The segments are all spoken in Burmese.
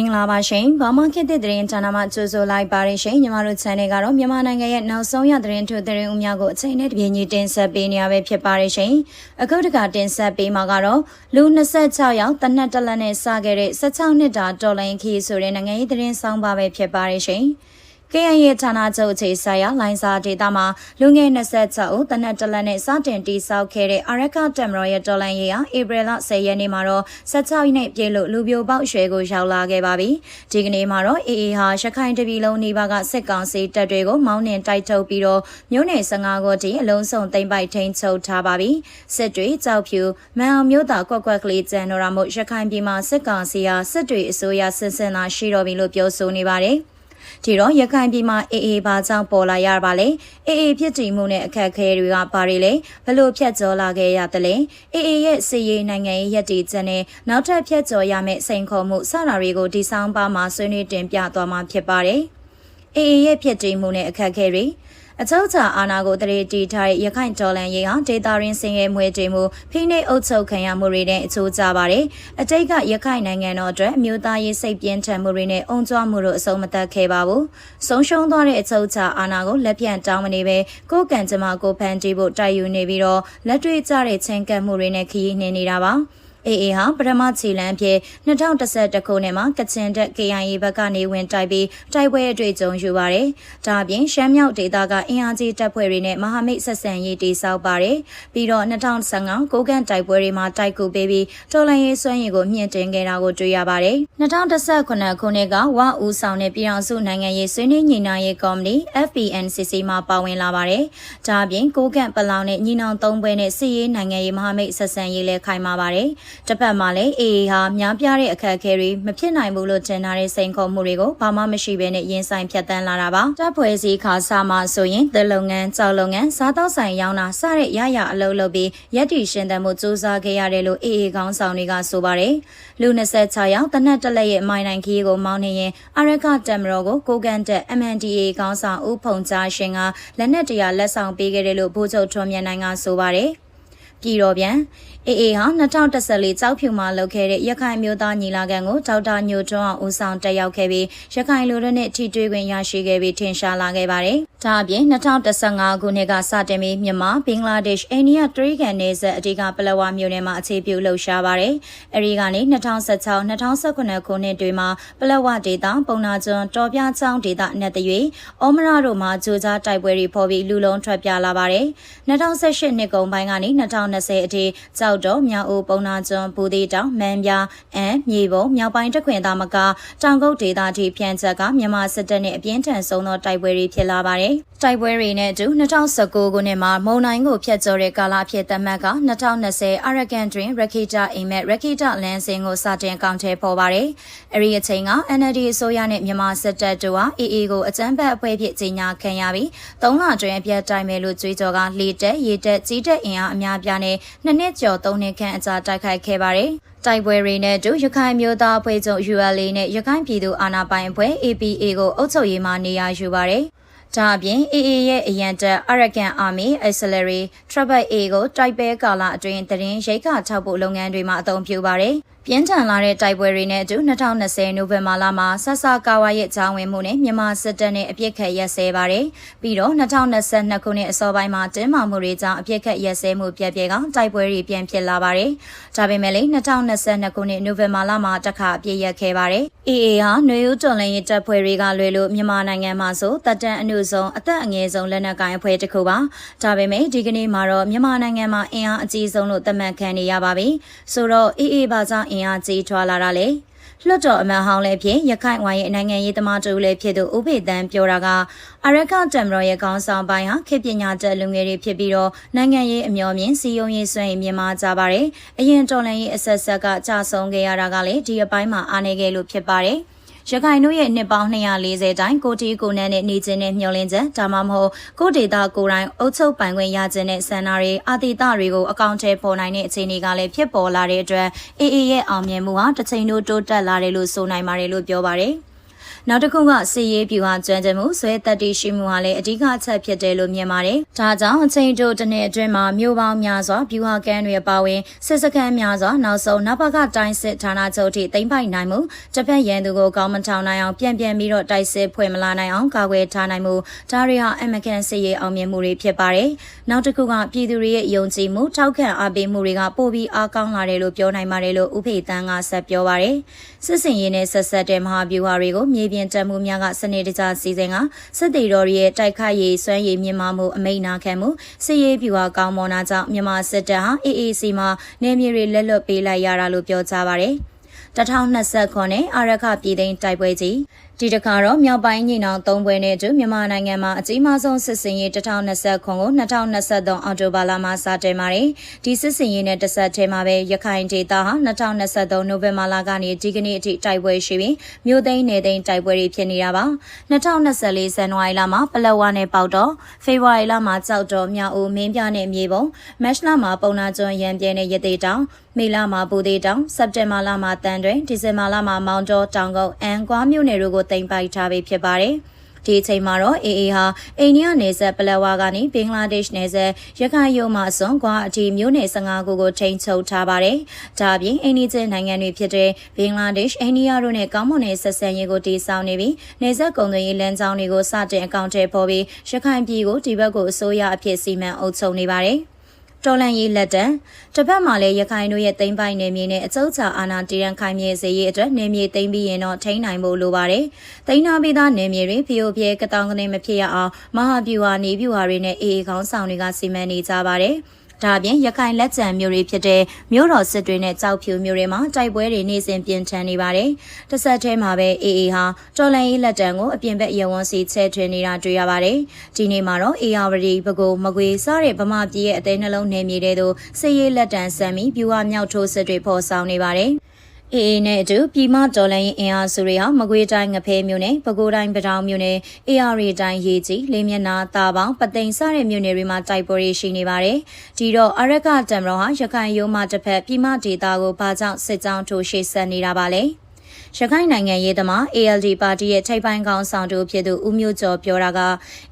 င်္ဂလာပါရှင်။ဘာမှခေတ်သစ်သတင်းဌာနမှကြိုဆိုလိုက်ပါရရှင်။ညီမတို့ channel ကတော့မြန်မာနိုင်ငံရဲ့နောက်ဆုံးရသတင်းထုသတင်းဦးများကိုအချိန်နဲ့တပြေးညီတင်ဆက်ပေးနေရပဲဖြစ်ပါရရှင်။အခုတကတင်ဆက်ပေးမှာကတော့လူ26ယောက်တနက်တလက်နဲ့စခဲ့တဲ့16နှစ်တာတော်လိုင်းခီဆိုတဲ့နိုင်ငံရေးသတင်းဆောင်ပါပဲဖြစ်ပါရရှင်။ KN ရဲ့ဌာနချုပ်အခြေဆိုင်ရာလိုင်းစာဒေတာမှာလူငယ်26ဦးတနက်တလက်နဲ့စတင်တိစောက်ခဲ့တဲ့အာရကတမ်မရောရဲ့တော်လန်ရေးဟာဧပြီလ10ရက်နေ့မှာတော့16ရက်နေ့ပြည့်လို့လူပြိုပေါက်ရွှဲကိုရောက်လာခဲ့ပါပြီ။ဒီကနေ့မှာတော့ AA ဟာရခိုင်တပြည်လုံးနေပါကစစ်ကောင်စီတပ်တွေကိုမောင်းနှင်တိုက်ထုတ်ပြီးတော့မြို့နယ်15ခုတည်းအလုံးစုံသိမ်းပိုက်ထိန်းချုပ်ထားပါပြီ။စစ်တွေကြောက်ဖြူမန်အောင်မြို့သားကွက်ကွက်ကလေးကျန်တော်ရမို့ရခိုင်ပြည်မှာစစ်ကောင်စီဟာစစ်တွေအစိုးရဆင်ဆင်သာရှိတော်ပြီလို့ပြောဆိုနေပါတယ်။ ဒီတော့ရခိုင်ပြည်မှာအေးအေးဘာကြောင့်ပေါ်လာရပါလဲအေးအေးဖြစ်တည်မှုနဲ့အခက်အခဲတွေကဘာတွေလဲဘလို့ဖြတ်ကျော်လာခဲ့ရသလဲအေးအေးရဲ့စီရေးနိုင်ငံရေးရည်တည်ချက်နဲ့နောက်ထပ်ဖြတ်ကျော်ရမယ့်စိန်ခေါ်မှုစတာတွေကိုဒီဆောင်ပါမှာဆွေးနွေးတင်ပြသွားမှာဖြစ်ပါတယ်အေးအေးရဲ့ဖြစ်တည်မှုနဲ့အခက်အခဲတွေ အချုပ်ချာအာဏာကိုတရေတီထားတဲ့ရခိုင်ဒေါ်လန်ရေးဟာဒေတာရင်းစင်ရဲမွေတေမှုဖိနှိပ်အုပ်ချုပ်ခံရမှုတွေနဲ့အချိုးကြပါတယ်။အတိတ်ကရခိုင်နိုင်ငံတော်အတွက်အမျိုးသားရေးစိတ်ပြင်းထန်မှုတွေနဲ့အုံကြွမှုတို့အဆုံးမသက်ခဲ့ပါဘူး။ဆုံးရှုံးသွားတဲ့အချုပ်ချာအာဏာကိုလက်ပြန်တောင်းမနေပဲကိုယ်ကံကြမ္မာကိုဖန်တီးဖို့တိုက်ယူနေပြီးတော့လက်တွေ့ကျတဲ့ချင်းကပ်မှုတွေနဲ့ခရီးနှင်နေတာပါ။ AA ဟာပထမခြေလမ်းဖြစ်2011ခုနှစ်မှာကချင်တက် KIA ဘက်ကနေဝင်တိုက်ပြီးတိုက်ပွဲအတွေ့အကြုံယူပါတယ်။ဒါအပြင်ရှမ်းမြောက်ဒေသကအင်အားကြီးတပ်ဖွဲ့တွေနဲ့မဟာမိတ်ဆက်ဆံရေးတည်ဆောက်ပါတယ်။ပြီးတော့2015ကိုကန်တိုက်ပွဲတွေမှာတိုက်ကူပေးပြီးတော်လန်ရေးစွမ်းရည်ကိုမြင့်တင်ခဲ့တာကိုတွေ့ရပါတယ်။2019ခုနှစ်ကဝဦးဆောင်တဲ့ပြည်အောင်စုနိုင်ငံရေးဆွေးနွေးညီနိုင်ရေးကော်မတီ FPNCC မှာပါဝင်လာပါတယ်။ဒါအပြင်ကိုကန်ပလောင်နဲ့ညီနောင်သုံးဘွဲနဲ့စစ်ရေးနိုင်ငံရေးမဟာမိတ်ဆက်ဆံရေးလည်းခိုင်မာပါတယ်။တစ်ဖက်မှာလည်း AA ဟာများပြားတဲ့အခက်အခဲတွေမဖြစ်နိုင်ဘူးလို့ထင်ထားတဲ့စိန်ခေါ်မှုတွေကိုဘာမှမရှိဘဲနဲ့ရင်ဆိုင်ဖြတ်တန်းလာတာပါတပ်ဖွဲ့စည်းခါစားမှာဆိုရင်သလုပ်ငန်းကြောက်လုပ်ငန်းစားသောက်ဆိုင်ရောင်းတာစတဲ့ရရအလုပ်လုပ်ပြီးရက်တီရှင်သန်မှုစူးစမ်းခဲ့ရတယ်လို့ AA ခေါင်းဆောင်တွေကဆိုပါတယ်လူ26ယောက်တနက်တလက်ရဲ့မိုင်းနိုင်ခီးကိုမောင်းနေရင်အရကတမ်မရောကိုကိုကန်တက် MNDA ခေါင်းဆောင်ဦးဖုံကြားရှင်ကလက်နက်တရာလက်ဆောင်ပေးခဲ့တယ်လို့ဗိုလ်ချုပ်ထွန်းမြတ်နိုင်ကဆိုပါတယ်ပြည်တော်ပြန် အေအေဟာ2014ကြောက်ဖြူမှာလုပ်ခဲ့တဲ့ရခိုင်မျိုးသားညီလာခံကိုဒေါက်တာညိုထွန်းအောင်ဦးဆောင်တက်ရောက်ခဲ့ပြီးရခိုင်လူတို့နဲ့ထိတွေ့ခွင့်ရရှိခဲ့ပြီးထင်ရှားလာခဲ့ပါတယ်။ဒါအပြင်2015ခုနှစ်ကစတင်ပြီးမြန်မာဘင်္ဂလားဒေ့ရှ်အိန္ဒိယတရိကန်နယ်စပ်အဓိကပလက်ဝမြို့နယ်မှာအခြေပြုလှုပ်ရှားပါတယ်။အဲဒီကနေ2016-2019ခုနှစ်တွေမှာပလက်ဝဒေသပုံနာကျွန်းတော်ပြချောင်းဒေသနဲ့တရွေဩမရတို့မှာဂျိုကြားတိုက်ပွဲတွေဖော်ပြီးလူလုံးထွက်ပြလာပါတယ်။2018နှစ်ကုန်ပိုင်းကနေ2020အထိကြောက်တော်မြောက်ဦးပုံနာကျွန်းဘူဒီတောင်မန်းပြအန်မြေပုံမြောက်ပိုင်းတခွင်သားမကတောင်ကုတ်ဒေသထိဖြန့်ချက်ကမြန်မာစစ်တပ်နဲ့အပြင်းထန်ဆုံးသောတိုက်ပွဲတွေဖြစ်လာပါတယ်။တိုက်ပွဲတွေနဲ့အတူ2019ခုနှစ်မှာမုံနိုင်ကိုဖျက်ကျော်တဲ့ကာလဖြစ်သတ်မှတ်က2020အာရကန်တွင်ရခိတာအိမ်မက်ရခိတာလန်စင်ကိုစတင်အကောင့်ထဲပေါ်ပါတယ်။အဲဒီအချိန်က NLD အစိုးရနဲ့မြန်မာစစ်တပ်တို့ဟာ AA ကိုအကြမ်းဖက်အဖွဲ့ဖြစ်ကြီးညာခံရပြီး၃လအတွင်းအပြတ်တိုင်မယ်လို့ကြွေးကြော်ကလေတက်ရေတက်ကြီးတက်အင်အားအများပြားနဲ့နှစ်နှစ်ကျော်သုံးနှစ်ခန့်အကြာတိုက်ခိုက်ခဲ့ပါတယ်။တိုက်ပွဲတွေနဲ့အတူရခိုင်မျိုးသားအဖွဲ့ချုပ် ULA နဲ့ရခိုင်ပြည်သူအာဏာပိုင်အဖွဲ့ APA ကိုအုပ်ချုပ်ရေးမှနေရာယူပါတယ်။ဒါအပြင် AA ရဲ့အရန်တပ် Arakan Army Auxiliary Trouble A ကိုတိုက်ပွဲကာလအတွင်းတရင်ရိတ်ခါထောက်ဖို့လုပ်ငန်းတွေမှာအသုံးပြုပါတယ်။ပြင်းထန်လာတဲ့တိုက်ပွဲတွေနဲ့အတူ2020နိုဝင်ဘာလမှာဆဆကာဝါရဲ့ကြောင်းဝင်မှုနဲ့မြန်မာစစ်တပ်နဲ့အပြစ်ခတ်ရက်စဲပါတယ်။ပြီးတော့2022ခုနှစ်အစောပိုင်းမှာတင်းမာမှုတွေကြောင့်အပြစ်ခတ်ရက်စဲမှုပြက်ပြဲကတိုက်ပွဲတွေပြန်ဖြစ်လာပါတယ်။ဒါပေမဲ့လည်း2022ခုနှစ်နိုဝင်ဘာလမှာတစ်ခါအပြစ်ရက်ခဲ့ပါတယ်။ AA ဟာနွေဦးတော်လှန်ရေးတပ်ဖွဲ့တွေကလွယ်လို့မြန်မာနိုင်ငံမှာဆိုတပ်တန်းအနုဆုံးအသက်အငယ်ဆုံးလက်နက်ကိုင်အဖွဲ့တစ်ခုပါ။ဒါပေမဲ့ဒီကနေ့မှာတော့မြန်မာနိုင်ငံမှာအင်အားအကြီးဆုံးလို့သတ်မှတ်ခံနေရပါပြီ။ဆိုတော့ AA ဘာကြောင့်အင်အားကြီးထွာလာတာလေလွတ်တော်အမတ်ဟောင်းလည်းဖြစ်ရခိုင်ဝိုင်းရဲ့နိုင်ငံရေးသမားတူလည်းဖြစ်သူဥပေတန်းပြောတာကအရကတမ်မရောရဲ့ခေါင်းဆောင်ပိုင်းဟာခေပညာတက်လူငယ်တွေဖြစ်ပြီးတော့နိုင်ငံရေးအမျှော်မြင်စီယုံရေးစွမ်းရည်မြင်မာကြပါတယ်အရင်တော်လှန်ရေးအဆက်ဆက်ကကြာဆုံးခဲ့ရတာကလည်းဒီအပိုင်းမှာအားနေခဲ့လို့ဖြစ်ပါတယ်။ ရခိုင်တို့ရဲ့နှစ်ပေါင်း240တိုင်ကိုတီကိုနန်းနဲ့နေခြင်းနဲ့မျှော်လင့်ချက်ဒါမှမဟုတ်ကိုဒေတာကိုတိုင်းအုပ်ချုပ်ပိုင်ခွင့်ရခြင်းနဲ့ဆန္ဒတွေအာတိတတွေကိုအကောင့်ထဲပေါ်နိုင်တဲ့အခြေအနေကလည်းဖြစ်ပေါ်လာတဲ့အတွက်အေအေရဲ့အောင်မြင်မှုဟာတစ်ချိန်တို့တိုးတက်လာတယ်လို့ဆိုနိုင်ပါတယ်လို့ပြောပါတယ်။ နနောက်တစ်ခုကစီရေးပြူဟာကျွမ်းကျင်မှုဆွဲတက်တီရှိမှုဟာလည်းအဓိကအချက်ဖြစ်တယ်လို့မြင်ပါတယ်။ဒါကြောင့်အချိန်တိုတစ်နှစ်အတွင်းမှာမြို့ပေါင်းများစွာပြူဟာကန်တွေပါဝင်စစ်စခန်းများစွာနောက်ဆုံးနဘကတိုင်းစစ်ဌာနချုပ်ထိသိမ်းပိုက်နိုင်မှုတစ်ဖက်ရန်သူကိုကောင်းမထောင်နိုင်အောင်ပြန်ပြန်ပြီးတော့တိုက်စစ်ဖွဲ့မလာနိုင်အောင်ကာကွယ်ထားနိုင်မှုဒါတွေဟာအမကန်စီရေးအောင်မြင်မှုတွေဖြစ်ပါတယ်။နောက်တစ်ခုကပြည်သူတွေရဲ့ယုံကြည်မှုထောက်ခံအားပေးမှုတွေကပိုပြီးအားကောင်းလာတယ်လို့ပြောနိုင်ပါတယ်လို့ဥဖေတန်းကဆက်ပြောပါတယ်။စစ်စင်ရေးနဲ့ဆက်ဆက်တဲ့မဟာဗျူဟာတွေကိုမြေပြင်တပ်မှုများကစနစ်တကျစီစဉ်ကစစ်တေတော်ရဲ့တိုက်ခိုက်ရေးစွမ်းရည်မြင့်မားမှုအမိန့်နာခံမှုစစ်ရေးဗျူဟာကောင်းမွန်တာကြောင့်မြန်မာစစ်တပ်ဟာ AAC မှာနေမြေတွေလက်လွတ်ပေးလိုက်ရတာလို့ပြောကြားပါတယ်။2020ခုနှစ်အာရခပြည်သိမ်းတိုက်ပွဲကြီး ဒီတစ်ခါတော့မြောက်ပိုင်းညီနောင်သုံးပွဲနဲ့အတူမြန်မာနိုင်ငံမှာအကြီးမားဆုံးစစ်စင်ရေး2020ခုကို2023အောက်တိုဘာလမှာစတင်ပါတယ်။ဒီစစ်စင်ရေးနဲ့တစ်ဆက်တည်းမှာပဲရခိုင်ဒေသဟာ2023နိုဝင်ဘာလကနေဒီကနေ့အထိတိုက်ပွဲရှိပြီးမြို့သိမ်းနယ်သိမ်းတိုက်ပွဲတွေဖြစ်နေတာပါ။2024ဇန်နဝါရီလမှာပလက်ဝနဲ့ပေါတော့ဖေဖော်ဝါရီလမှာကြောက်တော်မြောက်ဦးမင်းပြနဲ့မြေပုံမတ်လမှာပုံနာကျွန်းရန်ပြဲနဲ့ရသေးတောင်မေလမှာဘူသေးတောင်စက်တင်ဘာလမှာတန်တွင်ဒီဇင်ဘာလမှာမောင်တော်တောင်ကုန်းအန်ကွာမြို့နယ်တို့ကိုတင်ပိုက်ထားပြီးဖြစ်ပါတယ်။ဒီအချိန်မှာတော့ AA ဟာအိန္ဒိယနယ်စပ်ပလက်ဝါကနေဘင်္ဂလားဒေ့ရှ်နယ်စပ်ရခိုင်ရုံမှအစွန်ကွာအတီမြို့နယ်15ခုကိုထိန်းချုပ်ထားပါတယ်။ဒါအပြင်အိန္ဒိယနိုင်ငံတွေဖြစ်တဲ့ဘင်္ဂလားဒေ့ရှ်အိန္ဒိယတို့နဲ့ကောင်းမွန်တဲ့ဆက်ဆံရေးကိုတည်ဆောက်နေပြီးနယ်စပ်ကုန်သွယ်ရေးလမ်းကြောင်းတွေကိုစတင်အကောင့်ထဲပေါ်ပြီးရခိုင်ပြည်ကိုဒီဘက်ကိုအစိုးရအဖြစ်စီမံအုပ်ချုပ်နေပါတယ်။ တော်လန်ရေးလက်တံတစ်ဖက်မှာလည်းရခိုင်တို့ရဲ့တိမ့်ပိုင်နယ်မြေနဲ့အကျုပ်ချာအာဏာတည်ရန်ခိုင်မြဲစေရေးအတွက်နယ်မြေသိမ်းပြီးရင်တော့ထိန်းနိုင်ဖို့လိုပါတယ်။တိန်းနာပြီးသားနယ်မြေတွေဖျို့ဖျဲကတောင်ကနေမဖြစ်ရအောင်မဟာဗျူဟာနေဗျူဟာတွေနဲ့အေအေခေါင်းဆောင်တွေကစီမံနေကြပါတယ်။ ဒါအပြင်ရခိုင်လက်ကျန်မျိုးတွေဖြစ်တဲ့မျိုးတော်စစ်တွေနဲ့ကြောက်ဖြူမျိုးတွေမှာတိုက်ပွဲတွေနေ့စဉ်ပြင်းထန်နေပါတယ်။တစ်ဆက်တည်းမှာပဲအေအေဟာတော်လန်ရေးလက်တံကိုအပြင်ဘက်ရဝန်းစီချဲထွင်နေတာတွေ့ရပါတယ်။ဒီနေ့မှာတော့အေယာဝတီဘကိုမကွေစားတဲ့ဗမာပြည်ရဲ့အသေးနှလုံးနယ်မြေတွေသို့စစ်ရေးလက်တံဆံပြီးပြူဟာမြောက်ထိုးစစ်တွေဖော်ဆောင်နေပါတယ်။ အေအေနဲ့အတူပြည်မတော်လိုင်းအင်အားစုတွေဟာမကွေးတိုင်းငဖဲမြို့နယ်ပဲခူးတိုင်းပတောင်မြို့နယ်အေအာရီတိုင်းရေကြီးလေးမျက်နာတာပေါင်းပသိမ်စတဲ့မြို့နယ်တွေမှာတိုက်ပွဲတွေရှိနေပါတယ်။ဒီတော့အရက်ကတံမတော်ဟာရခိုင်ရိုးမှတစ်ဖက်ပြည်မဒေသကိုဘာကြောင့်စစ်ကြောင်းထိုးရှေ့ဆက်နေတာပါလဲ။ ရခိုင်နိုင်ငံရေးသမား ALD ပါတီရဲ့ထိပ်ပိုင်းခေါင်းဆောင်တို့ဖြစ်သူဦးမျိုးကျော်ပြောတာက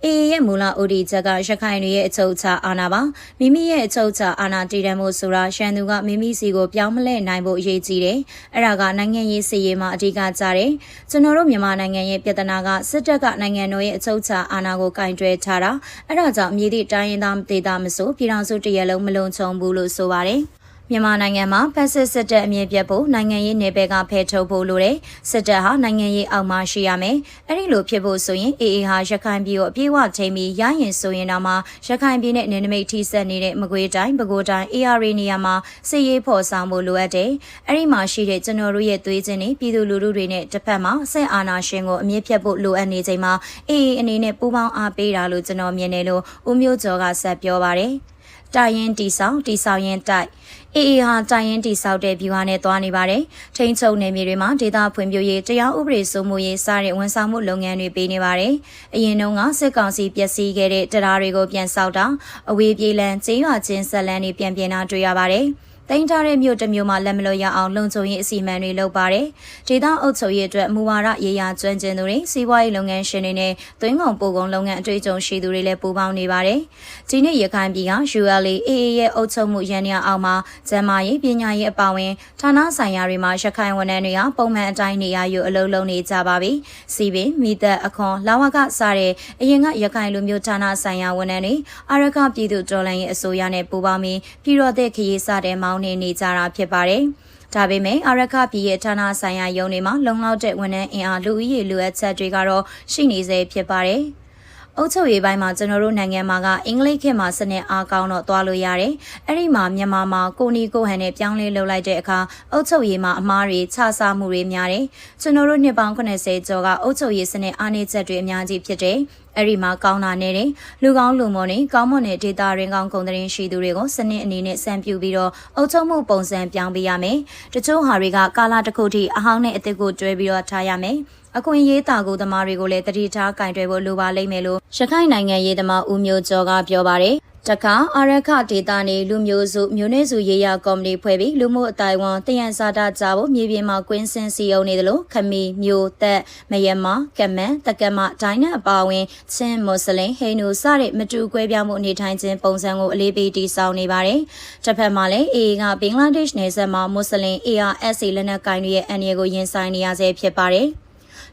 AA ရဲ့မူလဥတီချက်ကရခိုင်တွေရဲ့အချုပ်အခြာအာဏာပါမိမိရဲ့အချုပ်အခြာအာဏာတည်တံ့မှုဆိုတာရှန်သူကမိမိစီကိုပြောင်းမလဲနိုင်ဖို့အရေးကြီးတယ်အဲ့ဒါကနိုင်ငံရေးစီရေးမှာအဓိကကြတယ်ကျွန်တော်တို့မြန်မာနိုင်ငံရဲ့ပြည်ထနာကစစ်တပ်ကနိုင်ငံတော်ရဲ့အချုပ်အခြာအာဏာကိုကင်တွယ်ထားတာအဲ့ဒါကြောင့်မြေသည့်တိုင်းရင်းသားဒေသမဆိုပြည်ထောင်စုတရလုံးမလုံခြုံဘူးလို့ဆိုပါတယ် မြန်မာနိုင်ငံမှာဖက်စစ်စစ်တပ်အမြင့်ပြတ်ဖို့နိုင်ငံရေးနယ်ပယ်ကဖယ်ထုတ်ဖို့လိုတယ်စစ်တပ်ဟာနိုင်ငံရေးအောက်မှာရှိရမယ်အဲ့ဒီလိုဖြစ်ဖို့ဆိုရင်အေအေဟာရခိုင်ပြည်ကိုအပြည့်အဝထိန်းပြီးရရင်ဆိုရင်တော့မှရခိုင်ပြည်နဲ့နယ်နိမိတ်ထိစပ်နေတဲ့မကွေးတိုင်းပဲခူးတိုင်း AR နေရာမှာစစ်ရေးဖော်ဆောင်ဖို့လိုအပ်တယ်အဲ့ဒီမှာရှိတဲ့ကျွန်တော်တို့ရဲ့သွေးချင်းတွေပြည်သူလူထုတွေနဲ့တစ်ဖက်မှာစစ်အာဏာရှင်ကိုအမြင့်ပြတ်ဖို့လိုအပ်နေချိန်မှာအေအေအနေနဲ့ပူးပေါင်းအားပေးတာလို့ကျွန်တော်မြင်တယ်လို့ဦးမျိုးကျော်ကဆက်ပြောပါတယ်တိုင်ရင်တီဆောင်တီဆောင်ရင်တိုက် အေအေဟာတိုင်ရင်တီဆောက်တဲ့ view ဟာနဲ့သွားနေပါတယ်။ထိန်းချုပ်နယ်မြေတွေမှာဒေသဖွံ့ဖြိုးရေးတရားဥပဒေစိုးမိုးရေးစတဲ့ဝန်ဆောင်မှုလုပ်ငန်းတွေပေးနေပါတယ်။အရင်တုန်းကစစ်ကောင်စီပျက်စီးခဲ့တဲ့တရားတွေကိုပြန်ဆောက်တာအဝေးပြေးလန်းကျေးရွာချင်းဆက်လန်းတွေပြန်ပြင်တာတွေ့ရပါတယ်။ တင်ထားတဲ့မြို့တစ်မြို့မှာလက်မလို့ရအောင်လုံခြုံရေးအစီအမံတွေလုပ်ပါတယ်။ဒေသအုပ်ချုပ်ရေးအတွက်မူဝါဒရေးရာကျွမ်းကျင်သူတွေစီးပွားရေးလုပ်ငန်းရှင်တွေနဲ့သွင်းကုန်ပို့ကုန်လုပ်ငန်းအတွေ့အကြုံရှိသူတွေလည်းပူးပေါင်းနေပါတယ်။ဒီနေ့ရခိုင်ပြည်က ULA AA ရဲ့အုပ်ချုပ်မှုရန်ရာအောင်မှာကျန်းမာရေးပညာရေးအပါအဝင်ဌာနဆိုင်ရာတွေမှာရခိုင်ဝန်ထမ်းတွေဟာပုံမှန်အတိုင်းနေရာယူအလုပ်လုပ်နေကြပါပြီ။စီပင်မိသက်အခွန်လာဝကစတဲ့အရင်ကရခိုင်လူမျိုးဌာနဆိုင်ရာဝန်ထမ်းတွေအာရကပြည်သူတော်လှန်ရေးအစိုးရနဲ့ပူးပေါင်းပြီးပြည်တော်တဲ့ခရီးစတဲ့မောင်းနေနေကြတာဖြစ်ပါတယ်။ဒါပေမဲ့အာရခပြည်ရဲ့ဌာနဆိုင်ရာယုံတွေမှာလုံလောက်တဲ့ဝန်ထမ်းအင်အားလူဦးရေလိုအပ်ချက်တွေကတော့ရှိနေစေဖြစ်ပါတယ်။ အုတ်ချုပ်ရေးပိုင်းမှာကျွန်တော်တို့နိုင်ငံမှာကအင်္ဂလိပ်ခေတ်မှာစနစ်အားကောင်းတော့သွားလို့ရတယ်။အဲ့ဒီမှာမြန်မာမှာကိုနီကိုဟန်နဲ့ပြောင်းလဲလုပ်လိုက်တဲ့အခါအုတ်ချုပ်ရေးမှာအမားတွေခြားစားမှုတွေများတယ်။ကျွန်တော်တို့နှစ်ပေါင်း80ကျော်ကအုတ်ချုပ်ရေးစနစ်အားနည်းချက်တွေအများကြီးဖြစ်တယ်။အဲ့ဒီမှာကောင်းတာနဲ့တယ်လူကောင်းလူမွန်တွေကောင်းမွန်တဲ့ဒေတာရင်ကောင်းကုန်တဲ့ရှိသူတွေကိုစနစ်အနေနဲ့စံပြူပြီးတော့အုပ်ချုပ်မှုပုံစံပြောင်းပေးရမယ်။တချို့ဟာတွေကကာလတစ်ခုထိအဟောင်းနဲ့အသစ်ကိုတွဲပြီးတော့ထားရမယ်။ အခွင့်အရေးတာကိုသမားတွေကိုလည်းတတိထားကင်တွယ်ဖို့လိုပါလိမ့်မယ်လို့ရခိုင်နိုင်ငံရေးသမားဦးမျိုးကျော်ကပြောပါတယ်။တတခါအာရခဒေတာနေလူမျိုးစုမျိုးနွယ်စုရေးရကော်မတီဖွဲ့ပြီးလူမှုအတိုင်းဝန်တယန်စာတာကြဖို့မြေပြင်မှာကွင်းစင်စီယုံနေတယ်လို့ခမီမျိုးသက်မယမကမန်တကမဒိုင်းနအပါဝင်ချင်းမွတ်စလင်ဟိန္ဒူစတဲ့မတူကွဲပြားမှုအနေထိုင်ခြင်းပုံစံကိုအလေးပေးတည်ဆောက်နေပါတယ်။တစ်ဖက်မှာလည်းအေအေကဘင်္ဂလားဒေ့ရှ်နယ်စပ်မှာမွတ်စလင် ARSA လက်နက်ကိုင်တွေရဲ့အန္တရာယ်ကိုရင်ဆိုင်နေရဆဲဖြစ်ပါတယ်။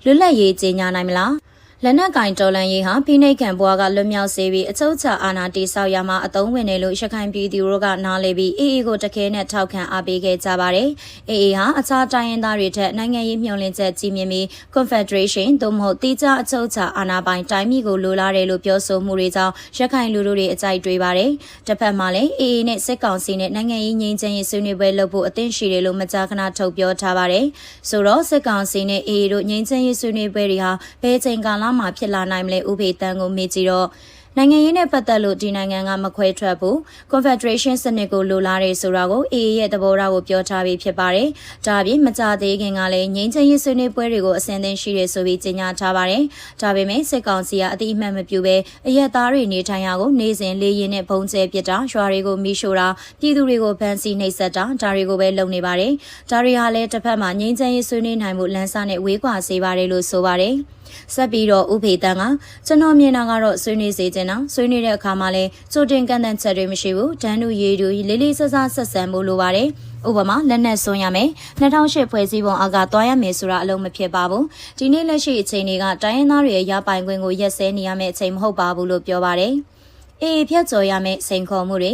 လွတ်လပ်ရေးကြီးညာနိုင်မလား။ လက်နက်ကင်တော်လန်ရေးဟာဖိနှိပ်ခံဘွားကလွတ်မြောက်စေပြီးအချုပ်ချာအာဏာတိဆောက်ရမှာအသုံးဝင်တယ်လို့ရခိုင်ပြည်သူတို့ကနားလည်ပြီးအေအေကိုတခဲနဲ့ထောက်ခံအားပေးခဲ့ကြပါတယ်။အေအေဟာအခြားတိုင်းရင်းသားတွေထက်နိုင်ငံရေးမျှော်လင့်ချက်ကြီးမြင့်ပြီး Confederation သို့မဟုတ်တိကျအချုပ်ချာအာဏာပိုင်တိုင်းပြည်ကိုလိုလားတယ်လို့ပြောဆိုမှုတွေကြောင့်ရခိုင်လူထုတွေအကြိုက်တွေးပါတယ်။တစ်ဖက်မှာလည်းအေအေနဲ့စစ်ကောင်စီနဲ့နိုင်ငံရေးငြိမ်းချမ်းရေးဆွေးနွေးပွဲလုပ်ဖို့အသင့်ရှိတယ်လို့မကြာခဏထုတ်ပြောထားပါတယ်။ဆိုတော့စစ်ကောင်စီနဲ့အေအေတို့ငြိမ်းချမ်းရေးဆွေးနွေးပွဲတွေဟာဘယ်ချိန်ကာလမှဖြစ်လာနိုင်မလဲဥပေတန်းကိုမေးကြည့်တော့နိုင်ငံရေးနဲ့ပတ်သက်လို့ဒီနိုင်ငံကမခွဲထွက်ဘူး Confederation စနစ်ကိုလိုလားတယ်ဆိုတာကို AA ရဲ့သဘောထားကိုပြောထားပြီးဖြစ်ပါတယ်။ဒါပြင်မကြသေးခင်ကလည်းငြိမ်းချမ်းရေးဆွေးနွေးပွဲတွေကိုအစဉ်သင်းရှိတယ်ဆိုပြီးကြေညာထားပါတယ်။ဒါပေမဲ့စစ်ကောင်စီကအတိအမှန်မပြုဘဲအရက်သားတွေနေထိုင်ရာကိုနေစဉ်လေးရင်နဲ့ပုံကျဲပစ်တာရွာတွေကိုမိရှို့တာပြည်သူတွေကိုဖမ်းဆီးနှိပ်စက်တာဒါတွေကိုပဲလုပ်နေပါတယ်။ဒါတွေဟာလည်းတစ်ဖက်မှာငြိမ်းချမ်းရေးဆွေးနွေးနိုင်မှုလမ်းစာနဲ့ဝေးကွာစေပါတယ်လို့ဆိုပါတယ်။ ဆက်ပြီးတော့ဥဖေတန်းကကျွန်တော်မြင်တာကတော့ဆွေးနွေးစေချင်တာဆွေးနွေးတဲ့အခါမှာလဲကြိုတင်ကန့်သတ်ချက်တွေမရှိဘူးဒန်းတူရေတူလေးလေးဆဆဆက်ဆံမှုလိုပါတယ်ဥပမာလက်နက်ဆွံရမယ်2008ဖွဲ့စည်းပုံအောက်ကတွားရမယ်ဆိုတာအလုံးမဖြစ်ပါဘူးဒီနေ့လက်ရှိအချိန်တွေကတိုင်းရင်းသားတွေရဲ့ရပိုင်ခွင့်ကိုရက်စဲနေရမယ့်အချိန်မဟုတ်ပါဘူးလို့ပြောပါတယ်အေးဖြတ်ကျော်ရမယ့်စိန်ခေါ်မှုတွေ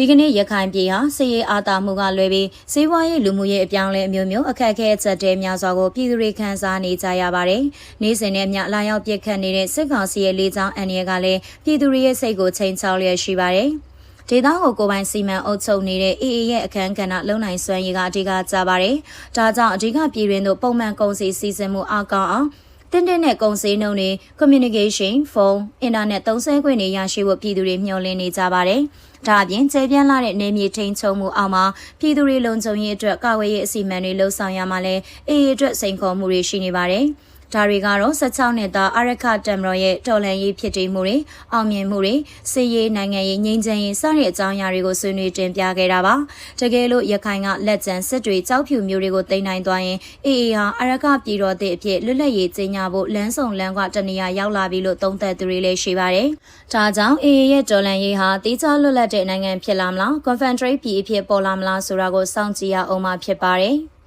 ဒီကနေ့ရခိုင်ပြည်ဟာစည်ရေးအာတာမှုကလွဲပြီးစေဝါရေးလူမှုရေးအပြောင်းလဲအမျိုးမျိုးအခက်အခဲအချက်တဲများစွာကိုပြည်သူတွေခံစားနေကြရပါတယ်။နေ့စဉ်နဲ့မျှလာရောက်ပြစ်ခတ်နေတဲ့စစ်ကောင်စီရဲ့လေးချောင်းအန်ရကလည်းပြည်သူတွေရဲ့စိတ်ကိုချိန်ချောက်လျက်ရှိပါတယ်။ဒေသကိုကိုပိုင်စီမံအုပ်ချုပ်နေတဲ့ AA ရဲ့အခမ်းကဏ္ဍလုံနိုင်စွမ်းရည်ကအဓိကကြပါတယ်။ဒါကြောင့်အဓိကပြည်တွင်းသို့ပုံမှန်ကုန်စည်စီစဉ်မှုအကောင့်အောင် တင်းတင်းနဲ့ကုန်စည်နှုန်းတွေ communication ဖုန်းအင်တာနက်သုံးစွဲခွင့်တွေရရှိဖို့ပြည်သူတွေမျှော်လင့်နေကြပါတယ်။ဒါအပြင်ကျေပြန့်လာတဲ့နေမြေထိန်ချုံမှုအောက်မှာပြည်သူတွေလုံခြုံရေးအတွက်ကာဝေးရေးအစီအမံတွေလှုံ့ဆော်ရမှာလဲအေးအတွက်စိန်ခေါ်မှုတွေရှိနေပါတယ်။ ဒါတွေကတော့16နှစ်သားအရခတမ်မတော်ရဲ့တော်လှန်ရေးဖြစ်တည်မှုတွေအောင်မြင်မှုတွေစီးရေးနိုင်ငံရေးငြိမ်းချမ်းရေးစတဲ့အကြောင်းအရာတွေကိုဆွေးနွေးတင်ပြခဲ့တာပါတကယ်လို့ရခိုင်ကလက်ကျန်စစ်တွေကြောက်ဖြူမျိုးတွေကိုတင်နိုင်သွားရင်အေအေဟာအရခပြည်တော်တဲ့အဖြစ်လွတ်လပ်ရေးကြီးညာဖို့လမ်းဆောင်လမ်းကတနေရာရောက်လာပြီလို့သုံးသပ်သူတွေလည်းရှိပါတယ်ဒါကြောင့်အေအေရဲ့တော်လှန်ရေးဟာတိကျလွတ်လပ်တဲ့နိုင်ငံဖြစ်လာမလား Confederate ပြည်အဖြစ်ပေါ်လာမလားဆိုတာကိုစောင့်ကြည့်ရအောင်မှာဖြစ်ပါတယ်